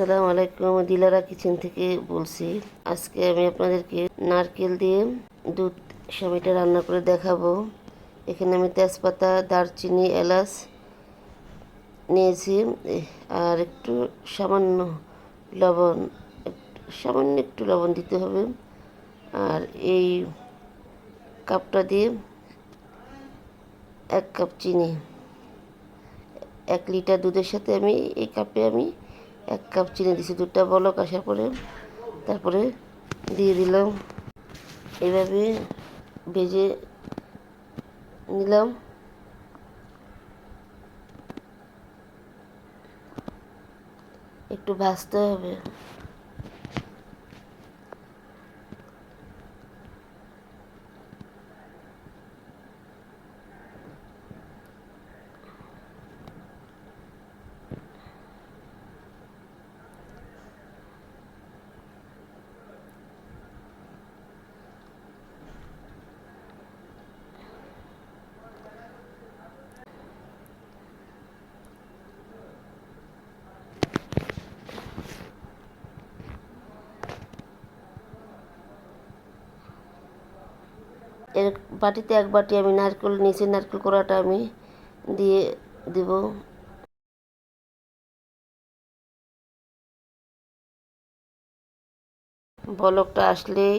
আসসালামু আলাইকুম, দিলারা কিচেন থেকে বলছি। আজকে আমি আপনাদেরকে নারকেল দিয়ে দুধ সময়টা রান্না করে দেখাবো। এখানে আমি তেজপাতা, দারচিনি, এলাচ নিয়েছি। আর একটু সামান্য লবণ, সামান্য একটু লবণ দিতে হবে। আর এই কাপটা দিয়ে এক কাপ চিনি, এক লিটার দুধের সাথে আমি এই কাপে আমি এক কাপ চিনি দিছি দুটা বলক, আসার পরে তারপরে দিয়ে দিলাম। এভাবে ভেজে নিলাম। একটু ভাজতে হবে। এর বাটিতে এক বাটি আমি নারকেল, নিচে নারকেল কোড়াটা আমি দিয়ে দেব। বলকটা আসলেই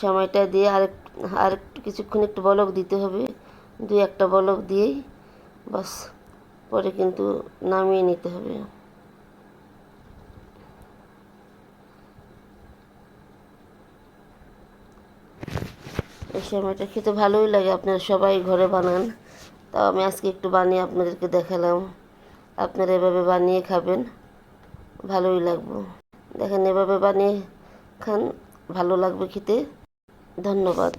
সময়টা দিয়ে আরেক, আরেকটু কিছুক্ষণ একটু বলক দিতে হবে। দুই একটা বলক দিয়েই বাস, পরে কিন্তু নামিয়ে নিতে হবে। এই সময়টা খেতে ভালোই লাগে। আপনারা সবাই ঘরে বানান। তাও আমি আজকে একটু বানিয়ে আপনাদেরকে দেখালাম। আপনারা এভাবে বানিয়ে খাবেন, ভালোই লাগবো। দেখেন এভাবে বানিয়ে খান, ভালো লাগবে খেতে। ধন্যবাদ।